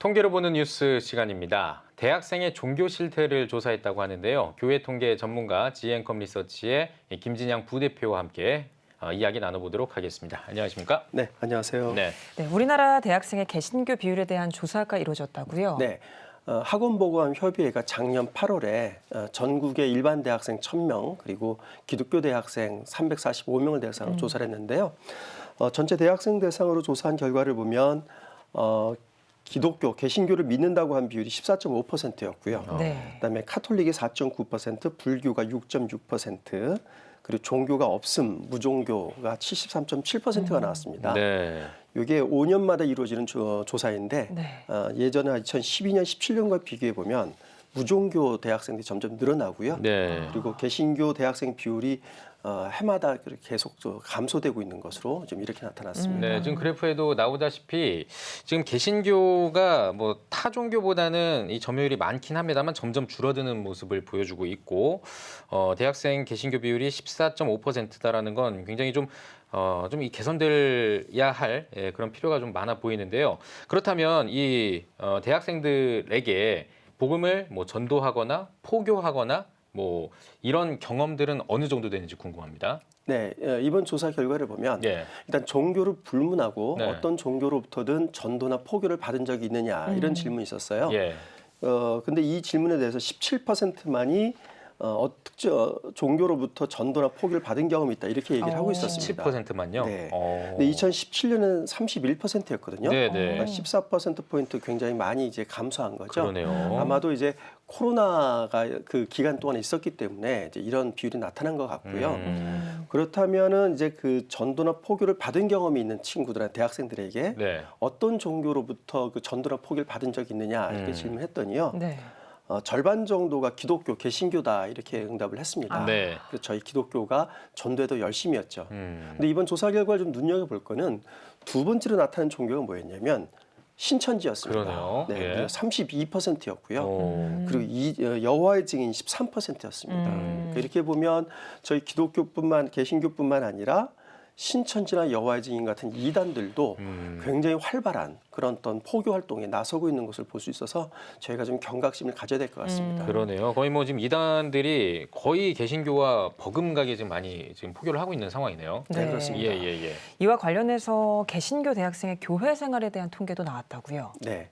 통계로 보는 뉴스 시간입니다. 대학생의 종교 실태를 조사했다고 하는데요. 교회 통계 전문가 지앤컴 리서치의 김진양 부대표와 함께 어, 이야기 나눠보도록 하겠습니다. 안녕하십니까? 네, 안녕하세요. 네. 네, 우리나라 대학생의 개신교 비율에 대한 조사가 이루어졌다고요? 네, 어, 학원보고함 협의회가 작년 8월에 어, 전국의 일반 대학생 1,000명 그리고 기독교 대학생 345명을 대상으로 조사를 했는데요. 어, 전체 대학생 대상으로 조사한 결과를 보면 어, 기독교, 개신교를 믿는다고 한 비율이 14.5%였고요. 네. 그다음에 카톨릭이 4.9%, 불교가 6.6%, 그리고 종교가 없음, 무종교가 73.7%가 나왔습니다. 네. 이게 5년마다 이루어지는 조, 조사인데 네. 어, 예전에 2012년, 17년과 비교해 보면 무종교 대학생들이 점점 늘어나고요. 네. 그리고 개신교 대학생 비율이 어, 해마다 계속 또 감소되고 있는 것으로 좀 이렇게 나타났습니다. 네, 지금 그래프에도 나오다시피 지금 개신교가 뭐 타 종교보다는 이 점유율이 많긴 합니다만 점점 줄어드는 모습을 보여주고 있고 어, 대학생 개신교 비율이 14.5%다라는 건 굉장히 좀 어, 좀 이 개선돼야 할 예, 그런 필요가 좀 많아 보이는데요. 그렇다면 이 어, 대학생들에게 복음을 뭐 전도하거나 포교하거나 뭐 이런 경험들은 어느 정도 되는지 궁금합니다. 네, 어, 이번 조사 결과를 보면 예. 일단 종교를 불문하고 네. 어떤 종교로부터든 전도나 포교를 받은 적이 있느냐 이런 질문이 있었어요. 예. 어, 근데 이 질문에 대해서 17%만이 어, 특정 종교로부터 전도나 포기를 받은 경험이 있다 이렇게 얘기를 하고 어. 있었습니다. 17%만요. 네. 어. 근데 2017년은 31%였거든요. 네, 네. 그러니까 14% 포인트 굉장히 많이 이제 감소한 거죠. 그러네요. 아마도 이제 코로나가 그 기간 동안에 있었기 때문에 이제 이런 비율이 나타난 것 같고요. 음. 그렇다면은 이제 그 전도나 포교를 받은 경험이 있는 친구들한 대학생들에게 네. 어떤 종교로부터 그 전도나 포기를 받은 적이 있느냐 이렇게 음. 질문했더니요. 네. 어, 절반 정도가 기독교, 개신교다 이렇게 응답을 했습니다. 네. 그래서 저희 기독교가 전도에도 열심히 했죠. 음. 근데 이번 조사 결과를 좀 눈여겨 볼 거는 두 번째로 나타난 종교가 뭐였냐면 신천지였습니다. 그러네요. 네, 예. 32%였고요. 오. 그리고 이 어, 여호와의 증인 13%였습니다. 음. 이렇게 보면 저희 기독교뿐만 개신교뿐만 아니라 신천지나 여호와의 증인 같은 이단들도 음. 굉장히 활발한 그런 어떤 포교 활동에 나서고 있는 것을 볼 수 있어서 저희가 좀 경각심을 가져야 될 것 같습니다. 음. 그러네요. 거의 뭐 지금 이단들이 거의 개신교와 버금가게 지금 많이 지금 포교를 하고 있는 상황이네요. 네, 그렇습니다. 예, 예, 예. 이와 관련해서 개신교 대학생의 교회 생활에 대한 통계도 나왔다고요? 네.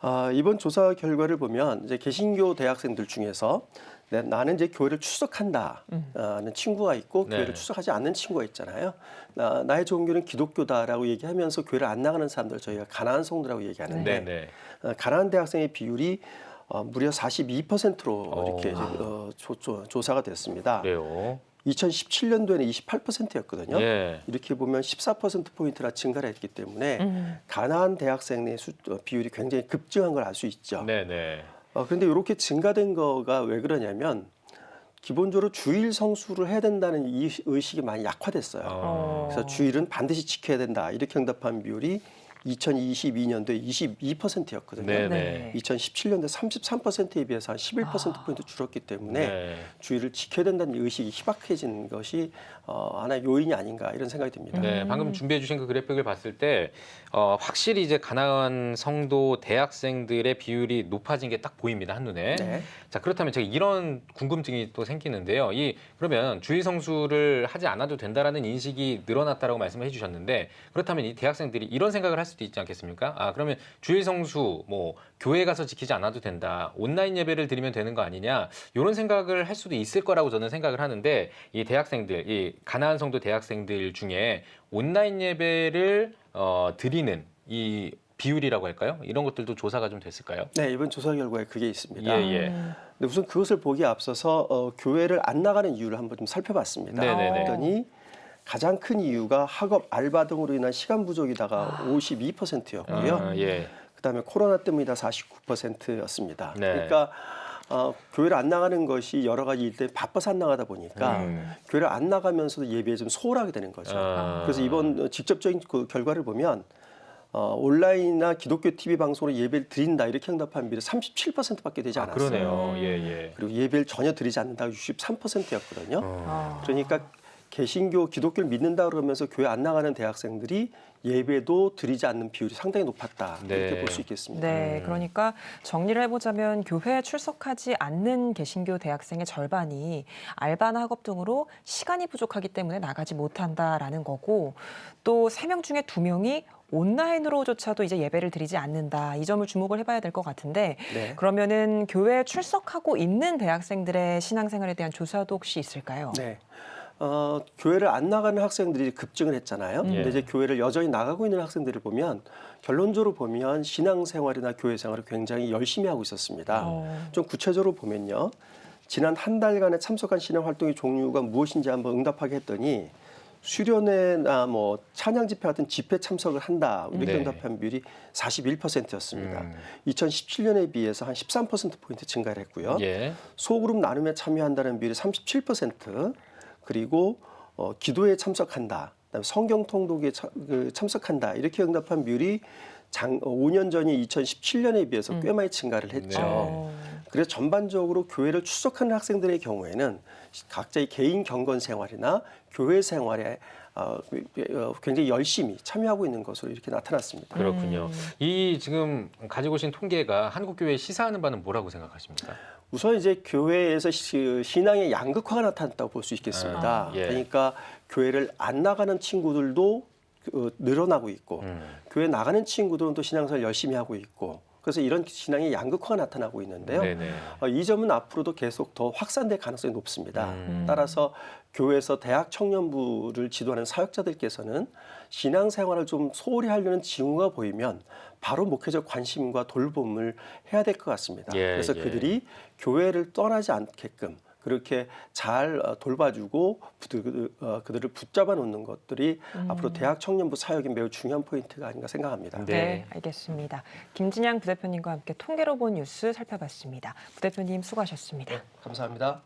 아, 이번 조사 결과를 보면 이제 개신교 대학생들 중에서 네, 나는 이제 교회를 출석한다 하는 친구가 있고 네. 교회를 출석하지 않는 친구가 있잖아요. 나, 나의 종교는 기독교다라고 얘기하면서 교회를 안 나가는 사람들 저희가 가난한 성도라고 얘기하는데 네, 네. 어, 가난한 대학생의 비율이 어, 무려 42%로 이렇게 오. 어, 조, 조, 조사가 됐습니다. 그래요. 2017년도에는 28%였거든요. 예. 이렇게 보면 14% 포인트나 증가를 했기 때문에 음. 가난한 대학생의 수, 어, 비율이 굉장히 급증한 걸 알 수 있죠. 네, 네. 어, 그런데 이렇게 증가된 거가 왜 그러냐면 기본적으로 주일 성수를 해야 된다는 이 의식이 많이 약화됐어요. 어. 그래서 주일은 반드시 지켜야 된다 이렇게 응답한 비율이 2022년도에 22%였거든요. 네, 네. 네. 2017년도에 33%에 비해서 한 11% 포인트 줄었기 때문에 네. 주의를 지켜야 된다는 의식이 희박해진 것이 어, 하나의 요인이 아닌가 이런 생각이 듭니다. 네, 방금 준비해 주신 그 그래픽을 봤을 때 어, 확실히 이제 가난한 성도 대학생들의 비율이 높아진 게 딱 보입니다 한눈에. 네. 자 그렇다면 제가 이런 궁금증이 또 생기는데요. 이 그러면 주일 성수를 하지 않아도 된다라는 인식이 늘어났다라고 말씀을 해주셨는데 그렇다면 이 대학생들이 이런 생각을 할 수도 있지 않겠습니까? 아 그러면 주일 성수 뭐 교회 가서 지키지 않아도 된다, 온라인 예배를 드리면 되는 거 아니냐 이런 생각을 할 수도 있을 거라고 저는 생각을 하는데 이 대학생들, 이 가난한 성도 대학생들 중에 온라인 예배를 어, 드리는 이 비율이라고 할까요? 이런 것들도 조사가 좀 됐을까요? 네, 이번 조사 결과에 그게 있습니다. 예, 예. 음. 근데 우선 그것을 보기에 앞서서 어, 교회를 안 나가는 이유를 한번 좀 살펴봤습니다. 네네네. 그랬더니 가장 큰 이유가 학업, 알바 등으로 인한 시간 부족이다가 52%였고요. 아, 예. 그다음에 코로나 때문이다 49%였습니다. 네. 그러니까 어, 교회를 안 나가는 것이 여러 가지 일 때문에 바빠서 안 나가다 보니까 음. 교회를 안 나가면서도 예배에 좀 소홀하게 되는 거죠. 아. 그래서 이번 어, 직접적인 그 결과를 보면 어, 온라인이나 기독교 TV 방송으로 예배를 드린다 이렇게 응답한 비율이 37%밖에 되지 아, 않았어요. 그러네요. 예, 예. 그리고 예배를 전혀 드리지 않는다가 63%였거든요. 어. 아. 그러니까 개신교 기독교를 믿는다 그러면서 교회 안 나가는 대학생들이 예배도 드리지 않는 비율이 상당히 높았다 이렇게 네. 볼 수 있겠습니다. 네, 음. 그러니까 정리를 해보자면 교회에 출석하지 않는 개신교 대학생의 절반이 알바나 학업 등으로 시간이 부족하기 때문에 나가지 못한다라는 거고 또 세 명 중에 두 명이 온라인으로조차도 이제 예배를 드리지 않는다. 이 점을 주목을 해봐야 될 것 같은데 네. 그러면은 교회에 출석하고 있는 대학생들의 신앙생활에 대한 조사도 혹시 있을까요? 네. 어, 교회를 안 나가는 학생들이 급증을 했잖아요. 예. 근데 이제 교회를 여전히 나가고 있는 학생들을 보면 결론적으로 보면 신앙생활이나 교회 생활을 굉장히 열심히 하고 있었습니다. 어. 좀 구체적으로 보면요. 지난 한 달간에 참석한 신앙 활동의 종류가 무엇인지 한번 응답하게 했더니 수련회나 뭐 찬양 집회 같은 집회 참석을 한다 이렇게 네. 응답한 비율이 41%였습니다. 음. 2017년에 비해서 한 13% 포인트 증가를 했고요. 예. 소그룹 나눔에 참여한다는 비율이 37% 그리고 어, 기도에 참석한다. 그다음에 성경 통독에 참, 그, 참석한다. 이렇게 응답한 비율이 장, 어, 5년 전인 2017년에 비해서 꽤 많이 증가를 했죠. 네. 어. 그래서 전반적으로 교회를 출석하는 학생들의 경우에는 각자의 개인 경건 생활이나 교회 생활에 어, 어, 굉장히 열심히 참여하고 있는 것으로 이렇게 나타났습니다. 그렇군요. 음. 이 지금 가지고 오신 통계가 한국 교회 시사하는 바는 뭐라고 생각하십니까? 우선 이제 교회에서 시- 신앙의 양극화가 나타났다고 볼 수 있겠습니다. 아, 예. 그러니까 교회를 안 나가는 친구들도 그, 늘어나고 있고 음. 교회 나가는 친구들은 또 신앙생활 열심히 하고 있고 그래서 이런 신앙의 양극화가 나타나고 있는데요. 네네. 어, 이 점은 앞으로도 계속 더 확산될 가능성이 높습니다. 음. 따라서 교회에서 대학 청년부를 지도하는 사역자들께서는 신앙생활을 좀 소홀히 하려는 징후가 보이면 바로 목회적 관심과 돌봄을 해야 될 것 같습니다. 예, 그래서 예. 그들이 교회를 떠나지 않게끔 그렇게 잘 어, 돌봐주고 그들, 어, 그들을 붙잡아 놓는 것들이 앞으로 대학 청년부 사역이 매우 중요한 포인트가 아닌가 생각합니다. 네. 네, 알겠습니다. 김진양 부대표님과 함께 통계로 본 뉴스 살펴봤습니다. 부대표님 수고하셨습니다. 감사합니다.